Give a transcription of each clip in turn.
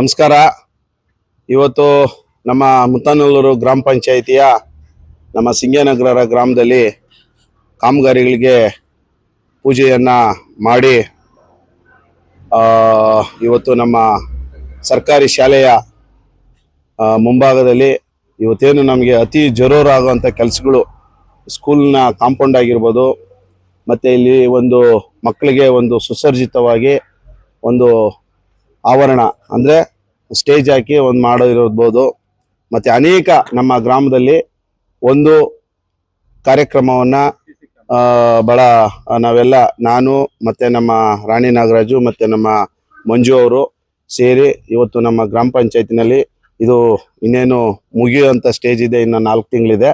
ನಮಸ್ಕಾರ. ಇವತ್ತು ನಮ್ಮ ಮುತ್ತನಲ್ಲೂರು ಗ್ರಾಮ ಪಂಚಾಯಿತಿಯ ನಮ್ಮ ಸಿಂಗನಗರ ಗ್ರಾಮದಲ್ಲಿ ಕಾಮಗಾರಿಗಳಿಗೆ ಪೂಜೆಯನ್ನು ಮಾಡಿ ಇವತ್ತು ನಮ್ಮ ಸರ್ಕಾರಿ ಶಾಲೆಯ ಮುಂಭಾಗದಲ್ಲಿ ಇವತ್ತೇನು ನಮಗೆ ಅತಿ ಜರೂರಾಗುವಂಥ ಕೆಲಸಗಳು ಸ್ಕೂಲ್ನ ಕಾಂಪೌಂಡ್ ಆಗಿರ್ಬೋದು, ಮತ್ತು ಇಲ್ಲಿ ಒಂದು ಮಕ್ಕಳಿಗೆ ಒಂದು ಸುಸರ್ಜಿತವಾಗಿ ಒಂದು ಆವರಣ ಅಂದರೆ ಸ್ಟೇಜ್ ಹಾಕಿ ಒಂದು ಮಾಡೋದಿರ್ಬೋದು ಮತ್ತು ಅನೇಕ ನಮ್ಮ ಗ್ರಾಮದಲ್ಲಿ ಒಂದು ಕಾರ್ಯಕ್ರಮವನ್ನು ಭಾಳ ನಾವೆಲ್ಲ ನಾನು ಮತ್ತು ನಮ್ಮ ರಾಣಿ ನಾಗರಾಜು ಮತ್ತು ನಮ್ಮ ಮಂಜು ಅವರು ಸೇರಿ ಇವತ್ತು ನಮ್ಮ ಗ್ರಾಮ ಪಂಚಾಯತಿನಲ್ಲಿ ಇದು ಇನ್ನೇನು ಮುಗಿಯುವಂಥ ಸ್ಟೇಜ್ ಇದೆ, ಇನ್ನು ನಾಲ್ಕು ತಿಂಗಳಿದೆ.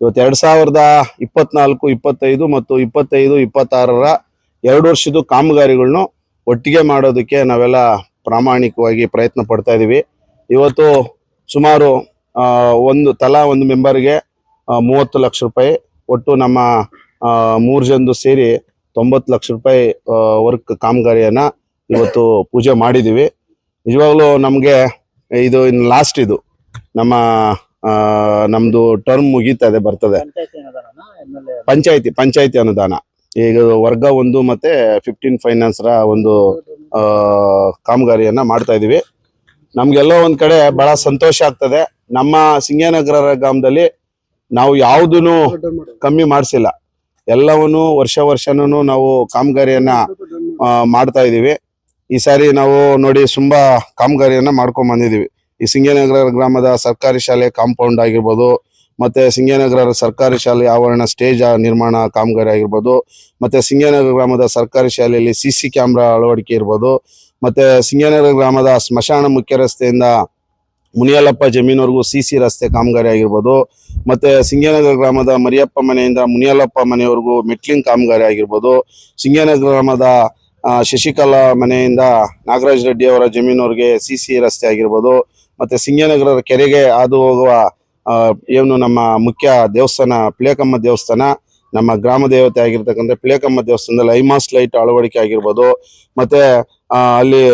ಇವತ್ತು ಎರಡು ಸಾವಿರದ ಇಪ್ಪತ್ನಾಲ್ಕು, ಇಪ್ಪತ್ತೈದು ಮತ್ತು ಇಪ್ಪತ್ತೈದು, ಇಪ್ಪತ್ತಾರರ ಎರಡು ವರ್ಷದ ಕಾಮಗಾರಿಗಳನ್ನು ಒಟ್ಟಿಗೆ ಮಾಡೋದಕ್ಕೆ ನಾವೆಲ್ಲ ಪ್ರಾಮಾಣಿಕವಾಗಿ ಪ್ರಯತ್ನ ಪಡ್ತಾ ಇದ್ದೀವಿ ಇವತ್ತು ಸುಮಾರು ಒಂದು ತಲಾ ಒಂದು ಮೆಂಬರ್ಗೆ ಮೂವತ್ತು ಲಕ್ಷ ರೂಪಾಯಿ ಒಟ್ಟು ನಮ್ಮ ಮೂರು ಜನದು ಸೇರಿ ತೊಂಬತ್ತು ಲಕ್ಷ ರೂಪಾಯಿ ವರ್ಕ್ ಕಾಮಗಾರಿಯನ್ನ ಇವತ್ತು ಪೂಜೆ ಮಾಡಿದ್ದೀವಿ ನಿಜವಾಗ್ಲೂ ನಮಗೆ ಇದು ಇನ್ನು ಲಾಸ್ಟ್ ಇದು. ನಮ್ಮ ಆ, ನಮ್ದು ಟರ್ಮ್ ಮುಗೀತದೆ ಬರ್ತದೆ. ಪಂಚಾಯತಿ ಪಂಚಾಯತಿ ಅನುದಾನ. ಈಗ ವರ್ಗ ಒಂದು ಮತ್ತೆ ಫಿಫ್ಟೀನ್ ಫೈನಾನ್ಸ್ ರ ಒಂದು ಕಾಮಗಾರಿಯನ್ನ ಮಾಡ್ತಾ ಇದೀವಿ. ನಮಗೆಲ್ಲ ಒಂದ್ ಕಡೆ ಬಹಳ ಸಂತೋಷ ಆಗ್ತದೆ. ನಮ್ಮ ಸಿಂಗನಗರ ಗ್ರಾಮದಲ್ಲಿ ನಾವು ಯಾವುದನ್ನು ಕಮ್ಮಿ ಮಾಡಿಸಿಲ್ಲ. ಎಲ್ಲವನ್ನು ವರ್ಷ ವರ್ಷನೂ ನಾವು ಕಾಮಗಾರಿಯನ್ನ ಮಾಡ್ತಾ ಇದೀವಿ. ಈ ಸಾರಿ ನಾವು ನೋಡಿ ತುಂಬಾ ಕಾಮಗಾರಿಯನ್ನ ಮಾಡ್ಕೊಂಡ್ ಬಂದಿದೀವಿ. ಈ ಸಿಂಗನಗರ ಗ್ರಾಮದ ಸರ್ಕಾರಿ ಶಾಲೆ ಕಾಂಪೌಂಡ್ ಆಗಿರ್ಬೋದು ಮತ್ತೆ ಸಿಂಗೇನಗರ ಸರ್ಕಾರಿ ಶಾಲೆ ಆವರಣ ಸ್ಟೇಜ್ ನಿರ್ಮಾಣ ಕಾಮಗಾರಿ ಆಗಿರ್ಬೋದು, ಮತ್ತೆ ಸಿಂಗೇನಗರ ಗ್ರಾಮದ ಸರ್ಕಾರಿ ಶಾಲೆಯಲ್ಲಿ ಸಿ ಸಿ ಕ್ಯಾಮ್ರಾ ಅಳವಡಿಕೆ ಇರ್ಬೋದು, ಮತ್ತೆ ಸಿಂಗೇನಗರ ಗ್ರಾಮದ ಸ್ಮಶಾನ ಮುಖ್ಯ ರಸ್ತೆಯಿಂದ ಮುನಿಯಲ್ಲಪ್ಪ ಜಮೀನವರೆಗೂ ಸಿ ಸಿ ರಸ್ತೆ ಕಾಮಗಾರಿ ಆಗಿರ್ಬೋದು, ಮತ್ತೆ ಸಿಂಗೇನಗರ ಗ್ರಾಮದ ಮರಿಯಪ್ಪ ಮನೆಯಿಂದ ಮುನಿಯಲ್ಲಪ್ಪ ಮನೆಯವರೆಗೂ ಮೆಟ್ಲಿಂಗ್ ಕಾಮಗಾರಿ ಆಗಿರ್ಬೋದು, ಸಿಂಗೇನಗರ ಗ್ರಾಮದ ಶಶಿಕಲಾ ಮನೆಯಿಂದ ನಾಗರಾಜ್ ರೆಡ್ಡಿ ಅವರ ಜಮೀನವರಿಗೆ ಸಿ ಸಿ ರಸ್ತೆ ಆಗಿರ್ಬೋದು, ಮತ್ತೆ ಸಿಂಗೇನಗರ ಕೆರೆಗೆ ಹಾದು ಹೋಗುವ ಏನು ನಮ್ಮ ಮುಖ್ಯ ದೇವಸ್ಥಾನ ಪ್ಲೇಕಮ್ಮ ದೇವಸ್ಥಾನ, ನಮ್ಮ ಗ್ರಾಮ ದೇವತೆ ಆಗಿರ್ತಕ್ಕಂಥ ಪ್ಲೇಕಮ್ಮ ದೇವಸ್ಥಾನದಲ್ಲಿ ಐಮಾಸ್ ಲೈಟ್ ಅಳವಡಿಕೆ ಆಗಿರ್ಬೋದು. ಮತ್ತೆ ಅಲ್ಲಿ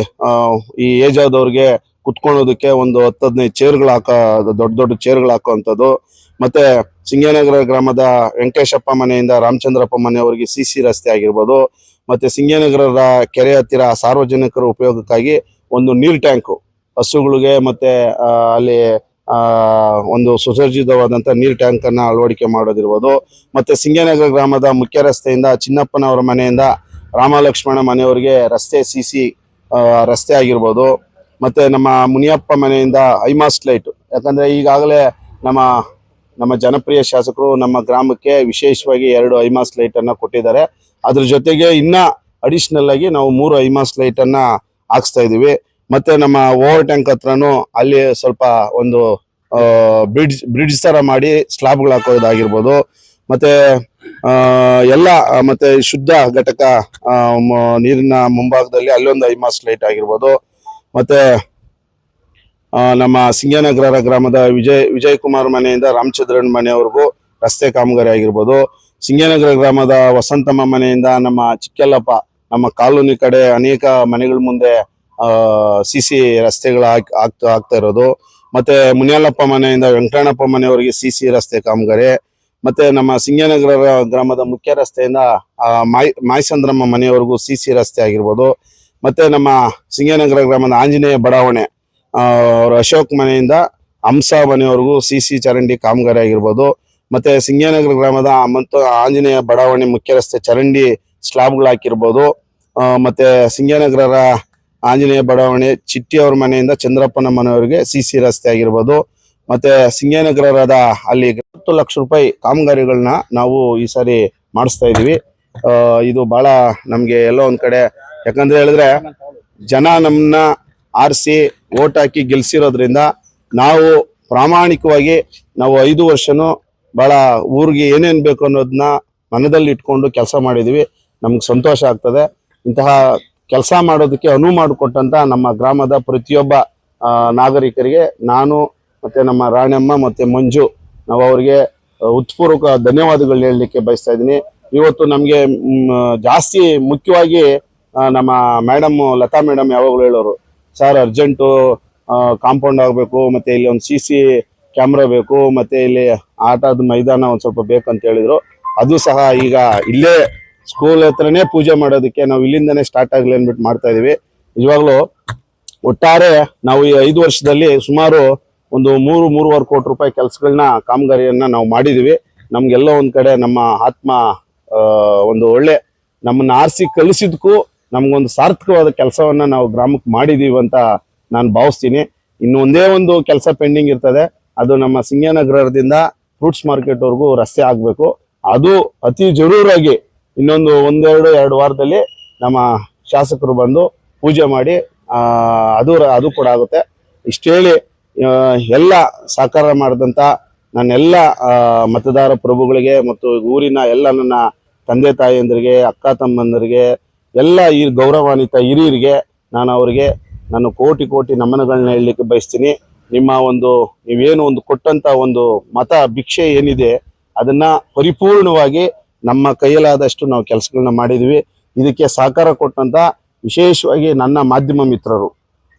ಈ ಏಜ್ ಆದವ್ರಿಗೆ ಕುತ್ಕೊಳ್ಳೋದಕ್ಕೆ ಒಂದು ಹತ್ತು ಹದಿನೈದು ಚೇರ್ಗಳು ಹಾಕೋ, ದೊಡ್ಡ ದೊಡ್ಡ ಚೇರ್ಗಳು ಹಾಕುವಂಥದ್ದು. ಮತ್ತೆ, ಸಿಂಗೇನಗರ ಗ್ರಾಮದ ವೆಂಕಟೇಶಪ್ಪ ಮನೆಯಿಂದ ರಾಮಚಂದ್ರಪ್ಪ ಮನೆಯವರಿಗೆ ಸಿ ಸಿ ರಸ್ತೆ ಆಗಿರ್ಬೋದು. ಮತ್ತೆ ಸಿಂಗೇನಗರ ಕೆರೆ ಹತ್ತಿರ ಸಾರ್ವಜನಿಕರ ಉಪಯೋಗಕ್ಕಾಗಿ ಒಂದು ನೀರ್ ಟ್ಯಾಂಕು, ಹಸುಗಳಿಗೆ ಮತ್ತೆ ಅಲ್ಲಿ ಒಂದು ಸುಸಜ್ಜಿತವಾದಂಥ ನೀರ್ ಟ್ಯಾಂಕ್ ಅನ್ನ ಅಳವಡಿಕೆ ಮಾಡೋದಿರ್ಬೋದು. ಮತ್ತೆ ಸಿಂಗನಗರ ಗ್ರಾಮದ ಮುಖ್ಯ ರಸ್ತೆಯಿಂದ ಚಿನ್ನಪ್ಪನವರ ಮನೆಯಿಂದ ರಾಮಲಕ್ಷ್ಮಣ ಮನೆಯವರಿಗೆ ರಸ್ತೆ ಸಿ ಸಿ ರಸ್ತೆ ಆಗಿರ್ಬೋದು. ಮತ್ತೆ ನಮ್ಮ ಮುನಿಯಪ್ಪ ಮನೆಯಿಂದ ಐಮಾಸ್ಟ್ ಲೈಟ್. ಯಾಕಂದ್ರೆ ಈಗಾಗಲೇ ನಮ್ಮ ನಮ್ಮ ಜನಪ್ರಿಯ ಶಾಸಕರು ನಮ್ಮ ಗ್ರಾಮಕ್ಕೆ ವಿಶೇಷವಾಗಿ ಎರಡು ಐಮಾಸ್ ಲೈಟನ್ನು ಕೊಟ್ಟಿದ್ದಾರೆ. ಅದ್ರ ಜೊತೆಗೆ ಇನ್ನ ಅಡಿಷನಲ್ ಆಗಿ ನಾವು ಮೂರು ಐಮಾಸ್ ಲೈಟನ್ನು ಹಾಕ್ಸ್ತಾ ಇದೀವಿ. ಮತ್ತೆ ನಮ್ಮ ಓವರ್ ಟ್ಯಾಂಕ್ ಹತ್ರನು ಅಲ್ಲಿ ಸ್ವಲ್ಪ ಒಂದು ಬ್ರಿಡ್ಜ್ ಬ್ರಿಡ್ಜ್ ತರ ಮಾಡಿ ಸ್ಲಾಬ್ಗಳು ಹಾಕೋದಾಗಿರ್ಬೋದು. ಮತ್ತೆ ಎಲ್ಲ, ಮತ್ತೆ ಶುದ್ಧ ಘಟಕ ನೀರಿನ ಮುಂಭಾಗದಲ್ಲಿ ಅಲ್ಲೊಂದು ಐಮಾಸ್ ಲೈಟ್ ಆಗಿರ್ಬೋದು. ಮತ್ತೆ ನಮ್ಮ ಸಿಂಗನಗರ ಗ್ರಾಮದ ವಿಜಯ್ ವಿಜಯ್ ಕುಮಾರ್ ಮನೆಯಿಂದ ರಾಮಚಂದ್ರನ್ ಮನೆಯವರೆಗೂ ರಸ್ತೆ ಕಾಮಗಾರಿ ಆಗಿರ್ಬೋದು. ಸಿಂಗನಗರ ಗ್ರಾಮದ ವಸಂತಮ್ಮ ಮನೆಯಿಂದ ನಮ್ಮ ಚಿಕ್ಕಲ್ಲಪ್ಪ, ನಮ್ಮ ಕಾಲೋನಿ ಕಡೆ ಅನೇಕ ಮನೆಗಳ ಮುಂದೆ ಸಿ ಸಿ ರಸ್ತೆಗಳು ಆಗ್ತಾ ಆಗ್ತಾ ಇರೋದು. ಮತ್ತೆ ಮುನಿಯಲ್ಲಪ್ಪ ಮನೆಯಿಂದ ವೆಂಕಟಣ್ಣಪ್ಪ ಮನೆಯವರಿಗೆ ಸಿ ಸಿ ರಸ್ತೆ ಕಾಮಗಾರಿ. ಮತ್ತೆ ನಮ್ಮ ಸಿಂಗನಗರ ಗ್ರಾಮದ ಮುಖ್ಯ ರಸ್ತೆಯಿಂದ ಮಾಯ್ ಮಾಯಸಂದ್ರಮ್ಮ ಮನೆಯವರೆಗೂ ಸಿ ಸಿ ರಸ್ತೆ ಆಗಿರ್ಬೋದು. ಮತ್ತೆ ನಮ್ಮ ಸಿಂಗನಗರ ಗ್ರಾಮದ ಆಂಜನೇಯ ಬಡಾವಣೆ ಅವ್ರ ಅಶೋಕ್ ಮನೆಯಿಂದ ಹಂಸಾ ಮನೆಯವರೆಗೂ ಸಿ ಸಿ ಚರಂಡಿ ಕಾಮಗಾರಿ ಆಗಿರ್ಬೋದು. ಮತ್ತೆ ಸಿಂಗನಗರ ಗ್ರಾಮದ ಮತ್ತು ಆಂಜನೇಯ ಬಡಾವಣೆ ಮುಖ್ಯ ರಸ್ತೆ ಚರಂಡಿ ಸ್ಲಾಬ್ಗಳು ಹಾಕಿರ್ಬೋದು. ಮತ್ತೆ ಸಿಂಗನಗರ ಆಂಜನೇಯ ಬಡಾವಣೆ ಚಿಟ್ಟಿ ಅವ್ರ ಮನೆಯಿಂದ ಚಂದ್ರಪ್ಪನ ಮನೆಯವರಿಗೆ ಸಿ ಸಿ ರಸ್ತೆ ಆಗಿರ್ಬೋದು. ಮತ್ತೆ ಸಿಂಗೇನಗರದ ಅಲ್ಲಿ ಹತ್ತು ಲಕ್ಷ ರೂಪಾಯಿ ಕಾಮಗಾರಿಗಳನ್ನ ನಾವು ಈ ಸಾರಿ ಮಾಡಿಸ್ತಾ ಇದೀವಿ ಇದು ಬಹಳ ನಮಗೆ ಎಲ್ಲೋ ಒಂದ್ ಕಡೆ, ಯಾಕಂದ್ರೆ ಹೇಳಿದ್ರೆ ಜನ ನಮ್ಮನ್ನ ಆರಿಸಿ ಓಟ್ ಹಾಕಿ ಗೆಲ್ಸಿರೋದ್ರಿಂದ ನಾವು ಪ್ರಾಮಾಣಿಕವಾಗಿ ನಾವು ಐದು ವರ್ಷನೂ ಬಹಳ ಊರಿಗೆ ಏನೇನು ಬೇಕು ಅನ್ನೋದನ್ನ ಮನದಲ್ಲಿ ಇಟ್ಕೊಂಡು ಕೆಲಸ ಮಾಡಿದೀವಿ. ನಮ್ಗೆ ಸಂತೋಷ ಆಗ್ತದೆ. ಇಂತಹ ಕೆಲಸ ಮಾಡೋದಕ್ಕೆ ಅನುವು ಮಾಡಿಕೊಟ್ಟಂತ ನಮ್ಮ ಗ್ರಾಮದ ಪ್ರತಿಯೊಬ್ಬ ನಾಗರಿಕರಿಗೆ ನಾನು ಮತ್ತೆ ನಮ್ಮ ರಾಣಮ್ಮ ಮತ್ತೆ ಮಂಜು ನಾವು ಅವರಿಗೆ ಉತ್ಪೂರ್ವಕ ಧನ್ಯವಾದಗಳು ಹೇಳಲಿಕ್ಕೆ ಬಯಸ್ತಾ ಇದ್ದೀನಿ. ಇವತ್ತು ನಮಗೆ ಜಾಸ್ತಿ ಮುಖ್ಯವಾಗಿ ನಮ್ಮ ಮೇಡಮ್ ಲತಾ ಮೇಡಮ್ ಯಾವಾಗಲೂ ಹೇಳೋರು, ಸರ್ ಅರ್ಜೆಂಟು ಕಾಂಪೌಂಡ್ ಆಗಬೇಕು, ಮತ್ತೆ ಇಲ್ಲಿ ಒಂದು ಸಿ ಸಿ ಕ್ಯಾಮ್ರಾ ಬೇಕು, ಮತ್ತೆ ಇಲ್ಲಿ ಆಟದ ಮೈದಾನ ಒಂದು ಸ್ವಲ್ಪ ಬೇಕಂತ ಹೇಳಿದರು. ಅದು ಸಹ ಈಗ ಇಲ್ಲೇ ಸ್ಕೂಲ್ ಹತ್ರನೇ ಪೂಜೆ ಮಾಡೋದಕ್ಕೆ ನಾವು ಇಲ್ಲಿಂದನೇ ಸ್ಟಾರ್ಟ್ ಆಗಲಿ ಅಂದ್ಬಿಟ್ಟು ಮಾಡ್ತಾ ಇದೀವಿ. ನಿಜವಾಗ್ಲೂ ಒಟ್ಟಾರೆ ನಾವು ಈ ಐದು ವರ್ಷದಲ್ಲಿ ಸುಮಾರು ಒಂದು ಮೂರು, ಮೂರುವರೆ ಕೋಟಿ ರೂಪಾಯಿ ಕೆಲಸಗಳನ್ನ ಕಾಮಗಾರಿಯನ್ನ ನಾವು ಮಾಡಿದೀವಿ. ನಮ್ಗೆಲ್ಲೋ ಒಂದ್ ಕಡೆ ನಮ್ಮ ಆತ್ಮ ಒಂದು ಒಳ್ಳೆ ನಮ್ಮನ್ನ ಆರಿಸಿ ಕಲಿಸಿದ್ಕು ನಮ್ಗೊಂದು ಸಾರ್ಥಕವಾದ ಕೆಲಸವನ್ನ ನಾವು ಗ್ರಾಮಕ್ಕೆ ಮಾಡಿದೀವಿ ಅಂತ ನಾನು ಭಾವಿಸ್ತೀನಿ. ಇನ್ನು ಒಂದೇ ಒಂದು ಕೆಲಸ ಪೆಂಡಿಂಗ್ ಇರ್ತದೆ. ಅದು ನಮ್ಮ ಸಿಂಗನಗರದಿಂದ ಫ್ರೂಟ್ಸ್ ಮಾರ್ಕೆಟ್ವರೆಗೂ ರಸ್ತೆ ಆಗಬೇಕು. ಅದು ಅತಿ ಜರೂರಾಗಿ ಇನ್ನೊಂದು ಒಂದೆರಡು, ಎರಡು ವಾರದಲ್ಲಿ ನಮ್ಮ ಶಾಸಕರು ಬಂದು ಪೂಜೆ ಮಾಡಿ ಅದು ಅದು ಕೂಡ ಆಗುತ್ತೆ. ಇಷ್ಟು ಹೇಳಿ ಎಲ್ಲ ಸಹಕಾರ ಮಾಡಿದಂಥ ನನ್ನೆಲ್ಲ ಮತದಾರ ಪ್ರಭುಗಳಿಗೆ ಮತ್ತು ಊರಿನ ಎಲ್ಲ ನನ್ನ ತಂದೆ ತಾಯಿಯಂದ್ರಿಗೆ, ಅಕ್ಕ ತಮ್ಮಂದರಿಗೆ, ಎಲ್ಲ ಈ ಗೌರವಾನ್ವಿತ ಹಿರಿಯರಿಗೆ ನಾನು ಅವರಿಗೆ ನಾನು ಕೋಟಿ ಕೋಟಿ ನಮನಗಳನ್ನ ಹೇಳಲಿಕ್ಕೆ ಬಯಸ್ತೀನಿ. ನಿಮ್ಮ ಒಂದು, ನೀವೇನು ಒಂದು ಕೊಟ್ಟಂತ ಒಂದು ಮತ ಭಿಕ್ಷೆ ಏನಿದೆ, ಅದನ್ನ ಪರಿಪೂರ್ಣವಾಗಿ ನಮ್ಮ ಕೈಯಲ್ಲಾದಷ್ಟು ನಾವು ಕೆಲಸಗಳನ್ನ ಮಾಡಿದ್ವಿ. ಇದಕ್ಕೆ ಸಹಕಾರ ಕೊಟ್ಟಂತ ವಿಶೇಷವಾಗಿ ನನ್ನ ಮಾಧ್ಯಮ ಮಿತ್ರರು.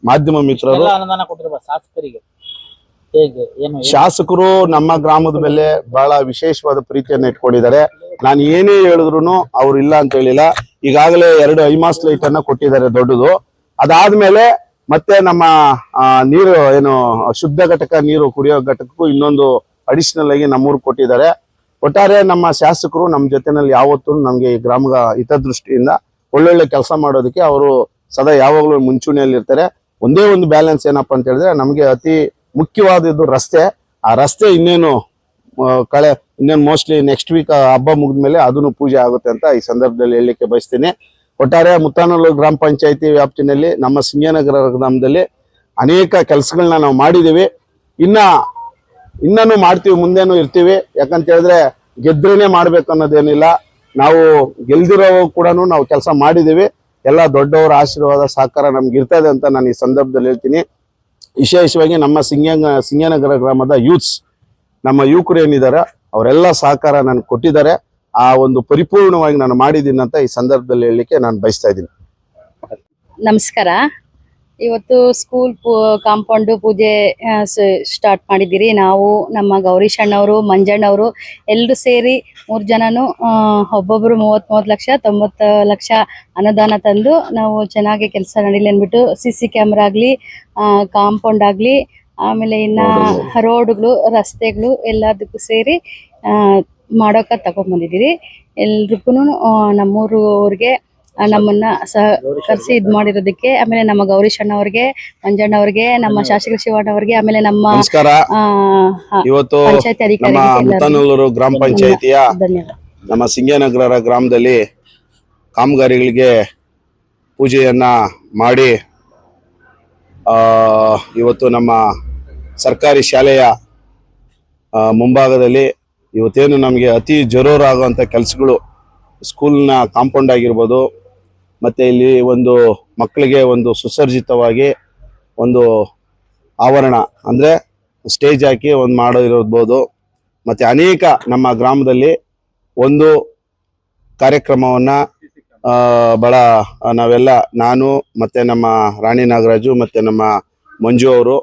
ಮಾಧ್ಯಮ ಮಿತ್ರರು ಎಲ್ಲ ಅನುದಾನ ಕೊಟ್ಟಿರುವ ಶಾಸಕರಿಗೆ ಹೇಗೆ ಏನು ಏನು? ಶಾಸಕರು ನಮ್ಮ ಗ್ರಾಮದ ಮೇಲೆ ಬಹಳ ವಿಶೇಷವಾದ ಪ್ರೀತಿಯನ್ನ ಇಟ್ಕೊಂಡಿದ್ದಾರೆ. ನಾನು ಏನೇ ಹೇಳಿದ್ರು ಅವ್ರು ಇಲ್ಲ ಅಂತ ಹೇಳಿಲ್ಲ. ಈಗಾಗಲೇ ಎರಡು ಐಮಾಸ್ ಲೈಟ್ ಅನ್ನ ಕೊಟ್ಟಿದ್ದಾರೆ ದೊಡ್ಡದು. ಅದಾದ್ಮೇಲೆ ಮತ್ತೆ ನಮ್ಮ ನೀರು ಏನು ಶುದ್ಧ ಘಟಕ ನೀರು ಕುಡಿಯೋ ಘಟಕಕ್ಕೂ ಇನ್ನೊಂದು ಅಡಿಷನಲ್ ಆಗಿ ನಮ್ಮೂರು ಕೊಟ್ಟಿದ್ದಾರೆ. ಒಟ್ಟಾರೆ ನಮ್ಮ ಶಾಸಕರು ನಮ್ಮ ಜೊತೆನಲ್ಲಿ ಯಾವತ್ತೂ ನಮಗೆ ಗ್ರಾಮದ ಹಿತದೃಷ್ಟಿಯಿಂದ ಒಳ್ಳೊಳ್ಳೆ ಕೆಲಸ ಮಾಡೋದಕ್ಕೆ ಅವರು ಸದಾ ಯಾವಾಗಲೂ ಮುಂಚೂಣಿಯಲ್ಲಿ ಇರ್ತಾರೆ. ಒಂದೇ ಒಂದು ಬ್ಯಾಲೆನ್ಸ್ ಏನಪ್ಪ ಅಂತ ಹೇಳಿದ್ರೆ ನಮಗೆ ಅತಿ ಮುಖ್ಯವಾದದ್ದು ರಸ್ತೆ. ಆ ರಸ್ತೆ ಇನ್ನೇನು ಕಳೆ, ಇನ್ನೇನು ಮೋಸ್ಟ್ಲಿ ನೆಕ್ಸ್ಟ್ ವೀಕ್ ಹಬ್ಬ ಮುಗಿದ ಮೇಲೆ ಅದನ್ನು ಪೂಜೆ ಆಗುತ್ತೆ ಅಂತ ಈ ಸಂದರ್ಭದಲ್ಲಿ ಹೇಳಲಿಕ್ಕೆ ಬಯಸ್ತೀನಿ. ಒಟ್ಟಾರೆ ಮುತ್ತಾನಲ್ಲೂರು ಗ್ರಾಮ ಪಂಚಾಯಿತಿ ವ್ಯಾಪ್ತಿನಲ್ಲಿ ನಮ್ಮ ಸಿಂಗನಗರ ಗ್ರಾಮದಲ್ಲಿ ಅನೇಕ ಕೆಲಸಗಳನ್ನ ನಾವು ಮಾಡಿದ್ದೀವಿ. ಇನ್ನ ಇನ್ನೂ ಮಾಡ್ತೀವಿ, ಮುಂದೇನು ಇರ್ತೀವಿ. ಯಾಕಂತ ಹೇಳಿದ್ರೆ ಗೆದ್ರೇನೆ ಮಾಡ್ಬೇಕು ಅನ್ನೋದೇನಿಲ್ಲ. ನಾವು ಗೆಲ್ದಿರೋ ಕೂಡ ನಾವು ಕೆಲಸ ಮಾಡಿದೀವಿ. ಎಲ್ಲ ದೊಡ್ಡವರ ಆಶೀರ್ವಾದ, ಸಹಕಾರ ನಮ್ಗೆ ಇರ್ತದೆ ಅಂತ ನಾನು ಈ ಸಂದರ್ಭದಲ್ಲಿ ಹೇಳ್ತೀನಿ. ವಿಶೇಷವಾಗಿ ನಮ್ಮ ಸಿಂಗ ಸಿಂಗನಗರ ಗ್ರಾಮದ ಯೂತ್ಸ್, ನಮ್ಮ ಯುವಕರು ಏನಿದ್ದಾರೆ ಅವರೆಲ್ಲ ಸಹಕಾರ ನನಗೆ ಕೊಟ್ಟಿದ್ದಾರೆ. ಆ ಒಂದು ಪರಿಪೂರ್ಣವಾಗಿ ನಾನು ಮಾಡಿದ್ದೀನಿ ಅಂತ ಈ ಸಂದರ್ಭದಲ್ಲಿ ಹೇಳಲಿಕ್ಕೆ ನಾನು ಬಯಸ್ತಾ ಇದ್ದೀನಿ. ನಮಸ್ಕಾರ. ಇವತ್ತು ಸ್ಕೂಲ್ ಕಾಂಪೌಂಡ್ ಪೂಜೆ ಸ್ಟಾರ್ಟ್ ಮಾಡಿದ್ದೀರಿ. ನಾವು ನಮ್ಮ ಗೌರೀಶ್ ಅಣ್ಣವರು ಮಂಜಣ್ಣವರು ಎಲ್ಲರೂ ಸೇರಿ ಮೂರು ಜನನು ಒಬ್ಬೊಬ್ಬರು ಒಬ್ಬೊಬ್ರು ಮೂವತ್ತ್ ಮೂವತ್ತು ಲಕ್ಷ ತೊಂಬತ್ತು ಲಕ್ಷ ಅನುದಾನ ತಂದು ನಾವು ಚೆನ್ನಾಗಿ ಕೆಲಸ ನಡೀಲಿ ಅಂದ್ಬಿಟ್ಟು ಸಿ ಸಿ ಕ್ಯಾಮ್ರಾ ಆಗಲಿ ಕಾಂಪೌಂಡ್ ಆಗಲಿ ಆಮೇಲೆ ಇನ್ನು ರೋಡ್ಗಳು ರಸ್ತೆಗಳು ಎಲ್ಲದಕ್ಕೂ ಸೇರಿ ಮಾಡೋಕೆ ತಗೊಂಡ್ಬಂದಿದ್ದೀರಿ. ಎಲ್ರಿಗೂ ನಮ್ಮೂರವ್ರಿಗೆ ನಮ್ಮನ್ನ ಸಹಕರಿಸಿ ಇದ್ ಮಾಡಿರೋದಕ್ಕೆ ಆಮೇಲೆ ನಮ್ಮ ಗೌರೀಶ್ ಅಣ್ಣವ್ರಿಗೆ ಮಂಜಣ್ಣ ಅವ್ರಿಗೆ ನಮ್ಮ ಶಾಸಕ ಶಿವಣ್ಣ ಅವ್ರಿಗೆ ಆಮೇಲೆ ನಮ್ಮ ಇವತ್ತು ಪಂಚಾಯತಿ ಗ್ರಾಮ ಪಂಚಾಯಿತಿಯ ನಮ್ಮ ಸಿಂಗನಗರ ಗ್ರಾಮದಲ್ಲಿ ಕಾಮಗಾರಿಗಳಿಗೆ ಪೂಜೆಯನ್ನ ಮಾಡಿ ಆ, ಇವತ್ತು ನಮ್ಮ ಸರ್ಕಾರಿ ಶಾಲೆಯ ಮುಂಭಾಗದಲ್ಲಿ ಇವತ್ತೇನು ನಮಗೆ ಅತಿ ಜರೂರಾಗುವಂಥ ಕೆಲಸಗಳು ಸ್ಕೂಲ್ನ ಕಾಂಪೌಂಡ್ ಆಗಿರ್ಬೋದು ಮತ್ತು ಇಲ್ಲಿ ಒಂದು ಮಕ್ಕಳಿಗೆ ಒಂದು ಸುಸರ್ಜಿತವಾಗಿ ಒಂದು ಆವರಣ, ಅಂದರೆ ಸ್ಟೇಜ್ ಹಾಕಿ ಒಂದು ಮಾಡೋದಿರ್ಬೋದು ಮತ್ತು ಅನೇಕ ನಮ್ಮ ಗ್ರಾಮದಲ್ಲಿ ಒಂದು ಕಾರ್ಯಕ್ರಮವನ್ನ ಭಾಳ ನಾವೆಲ್ಲ ನಾನು ಮತ್ತೆ ನಮ್ಮ ರಾಣಿ ನಾಗರಾಜು ಮತ್ತೆ ನಮ್ಮ ಮಂಜು ಅವರು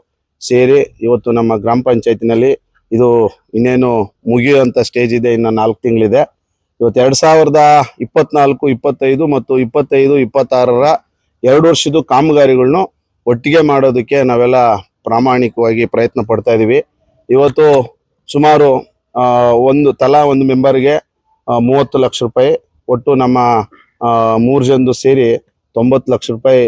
ಸೇರಿ ಇವತ್ತು ನಮ್ಮ ಗ್ರಾಮ ಪಂಚಾಯತಿನಲ್ಲಿ ಇದು ಇನ್ನೇನು ಮುಗಿಯುವಂತ ಸ್ಟೇಜ್ ಇದೆ, ಇನ್ನು ನಾಲ್ಕು ತಿಂಗಳಿದೆ. ಇವತ್ತು ಎರಡ್ ಸಾವಿರದ ಇಪ್ಪತ್ನಾಲ್ಕು, ಇಪ್ಪತ್ತೈದು ಮತ್ತು ಇಪ್ಪತ್ತೈದು, ಇಪ್ಪತ್ತಾರರ ಎರಡು ವರ್ಷದ ಕಾಮಗಾರಿಗಳನ್ನು ಒಟ್ಟಿಗೆ ಮಾಡೋದಕ್ಕೆ ನಾವೆಲ್ಲ ಪ್ರಾಮಾಣಿಕವಾಗಿ ಪ್ರಯತ್ನ ಪಡ್ತಾ ಇದೀವಿ. ಇವತ್ತು ಸುಮಾರು ಒಂದು ತಲಾ ಒಂದು ಮೆಂಬರ್ಗೆ ಮೂವತ್ತು ಲಕ್ಷ ರೂಪಾಯಿ ಒಟ್ಟು ನಮ್ಮ ಮೂರು ಜನದು ಸೇರಿ ತೊಂಬತ್ತು ಲಕ್ಷ ರೂಪಾಯಿ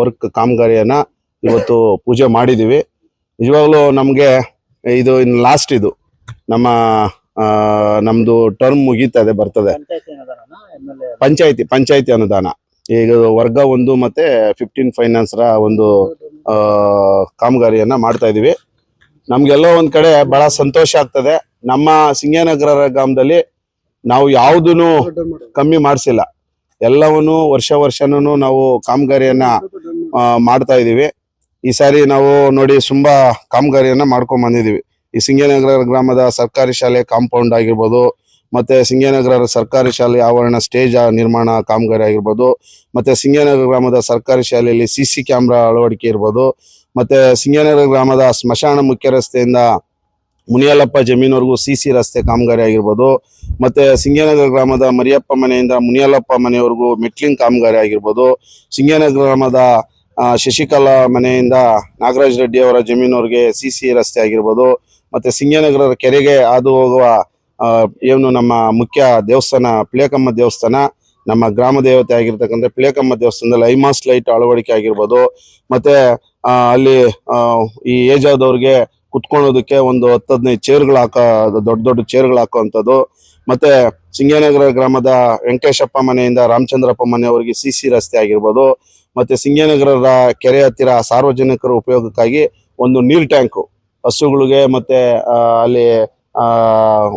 ವರ್ಕ್ ಕಾಮಗಾರಿಯನ್ನ ಇವತ್ತು ಪೂಜೆ ಮಾಡಿದೀವಿ. ನಿಜವಾಗ್ಲೂ ನಮಗೆ ಇದು ಇನ್ನು ಲಾಸ್ಟ್ ಇದು. ನಮ್ಮ ನಮ್ದು ಟರ್ಮ್ ಮುಗೀತದೆ ಬರ್ತದೆ. ಪಂಚಾಯತಿ ಪಂಚಾಯತಿ ಅನುದಾನ. ಈಗ ವರ್ಗ ಒಂದು ಮತ್ತೆ ಫಿಫ್ಟೀನ್ ಫೈನಾನ್ಸ್ ರ ಒಂದು ಆ, ಕಾಮಗಾರಿಯನ್ನ ಮಾಡ್ತಾ ಇದೀವಿ. ನಮ್ಗೆಲ್ಲ ಒಂದ್ ಕಡೆ ಬಹಳ ಸಂತೋಷ ಆಗ್ತದೆ. ನಮ್ಮ ಸಿಂಗೇನಗರ ಗ್ರಾಮದಲ್ಲಿ ನಾವು ಯಾವುದನ್ನು ಕಮ್ಮಿ ಮಾಡಿಸಿಲ್ಲ. ಎಲ್ಲವನ್ನು ವರ್ಷ ವರ್ಷನೂ ನಾವು ಕಾಮಗಾರಿಯನ್ನ ಮಾಡ್ತಾ ಇದೀವಿ. ಈ ಸಾರಿ ನಾವು ನೋಡಿ ತುಂಬಾ ಕಾಮಗಾರಿಯನ್ನ ಮಾಡ್ಕೊಂಡ್ ಬಂದಿದೀವಿ. ಈ ಸಿಂಗೇನಗರ ಗ್ರಾಮದ ಸರ್ಕಾರಿ ಶಾಲೆ ಕಾಂಪೌಂಡ್ ಆಗಿರ್ಬೋದು, ಮತ್ತೆ ಸಿಂಗೇನಗರ ಸರ್ಕಾರಿ ಶಾಲೆ ಆವರಣ ಸ್ಟೇಜ್ ನಿರ್ಮಾಣ ಕಾಮಗಾರಿ ಆಗಿರ್ಬೋದು, ಮತ್ತೆ ಸಿಂಗೇನಗರ ಗ್ರಾಮದ ಸರ್ಕಾರಿ ಶಾಲೆಯಲ್ಲಿ ಸಿ ಸಿ ಕ್ಯಾಮ್ರಾ ಅಳವಡಿಕೆ ಇರ್ಬೋದು, ಮತ್ತೆ ಸಿಂಗೇನಗರ ಗ್ರಾಮದ ಸ್ಮಶಾನ ಮುಖ್ಯ ರಸ್ತೆಯಿಂದ ಮುನಿಯಲಪ್ಪ ಜಮೀನವರೆಗೂ ಸಿ ಸಿ ರಸ್ತೆ ಕಾಮಗಾರಿ ಆಗಿರ್ಬೋದು, ಮತ್ತೆ ಸಿಂಗೇನಗರ ಗ್ರಾಮದ ಮರಿಯಪ್ಪ ಮನೆಯಿಂದ ಮುನಿಯಲಪ್ಪ ಮನೆಯವರೆಗೂ ಮೆಟ್ಲಿಂಗ್ ಕಾಮಗಾರಿ ಆಗಿರ್ಬೋದು, ಸಿಂಗೇನಗರ ಗ್ರಾಮದ ಶಶಿಕಲಾ ಮನೆಯಿಂದ ನಾಗರಾಜ್ ರೆಡ್ಡಿ ಅವರ ಜಮೀನವರಿಗೆ ಸಿ ಸಿ ರಸ್ತೆ ಆಗಿರ್ಬೋದು ಮತ್ತೆ ಸಿಂಗನಗರ ಕೆರೆಗೆ ಹಾದು ಹೋಗುವ ಏನು ನಮ್ಮ ಮುಖ್ಯ ದೇವಸ್ಥಾನ ಪ್ಲೇಕಮ್ಮ ದೇವಸ್ಥಾನ, ನಮ್ಮ ಗ್ರಾಮ ದೇವತೆ ಆಗಿರ್ತಕ್ಕಂಥ ಪ್ಲೇಕಮ್ಮ ದೇವಸ್ಥಾನದಲ್ಲಿ ಐಮಾಸ್ ಲೈಟ್ ಅಳವಡಿಕೆ ಆಗಿರ್ಬೋದು. ಮತ್ತೆ ಅಲ್ಲಿ ಈ ಏಜ್ ಆದವ್ರಿಗೆ ಕುತ್ಕೊಳ್ಳೋದಕ್ಕೆ ಒಂದು ಹತ್ತು ಹದಿನೈದು ಚೇರ್ಗಳು ಹಾಕೋ, ದೊಡ್ಡ ದೊಡ್ಡ ಚೇರ್ಗಳು ಹಾಕುವಂಥದ್ದು. ಮತ್ತೆ, ಸಿಂಗನಗರ ಗ್ರಾಮದ ವೆಂಕಟೇಶಪ್ಪ ಮನೆಯಿಂದ ರಾಮಚಂದ್ರಪ್ಪ ಮನೆಯವರಿಗೆ ಸಿ ಸಿ ರಸ್ತೆ ಆಗಿರ್ಬೋದು. ಮತ್ತೆ, ಸಿಂಗೇನಗರದ ಕೆರೆ ಹತ್ತಿರ ಸಾರ್ವಜನಿಕರ ಉಪಯೋಗಕ್ಕಾಗಿ ಒಂದು ನೀರ್ ಟ್ಯಾಂಕು. ಹಸುಗಳಿಗೆ ಮತ್ತೆ ಅಲ್ಲಿ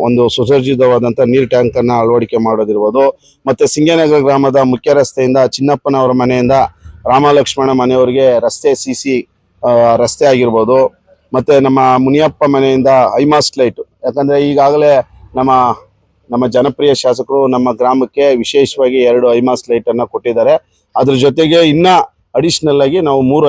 ಒಂದು ಸುಸಜ್ಜಿತವಾದಂಥ ನೀರು ಟ್ಯಾಂಕ್ ಅನ್ನ ಅಳವಡಿಕೆ ಮಾಡೋದಿರ್ಬೋದು. ಮತ್ತೆ ಸಿಂಗನಗರ ಗ್ರಾಮದ ಮುಖ್ಯ ರಸ್ತೆಯಿಂದ ಚಿನ್ನಪ್ಪನವರ ಮನೆಯಿಂದ ರಾಮಲಕ್ಷ್ಮಣ ಮನೆಯವರಿಗೆ ರಸ್ತೆ ಸಿ ಸಿ ರಸ್ತೆ ಆಗಿರ್ಬೋದು. ಮತ್ತೆ ನಮ್ಮ ಮುನಿಯಪ್ಪ ಮನೆಯಿಂದ ಐಮಾಸ್ಟ್ ಲೈಟ್, ಯಾಕಂದ್ರೆ ಈಗಾಗಲೇ ನಮ್ಮ ನಮ್ಮ ಜನಪ್ರಿಯ ಶಾಸಕರು ನಮ್ಮ ಗ್ರಾಮಕ್ಕೆ ವಿಶೇಷವಾಗಿ ಎರಡು ಐಮಾಸ್ ಲೈಟ್ ಅನ್ನ ಕೊಟ್ಟಿದ್ದಾರೆ. ಅದ್ರ ಜೊತೆಗೆ ಇನ್ನ ಅಡಿಷನಲ್ ಆಗಿ ನಾವು ಮೂರು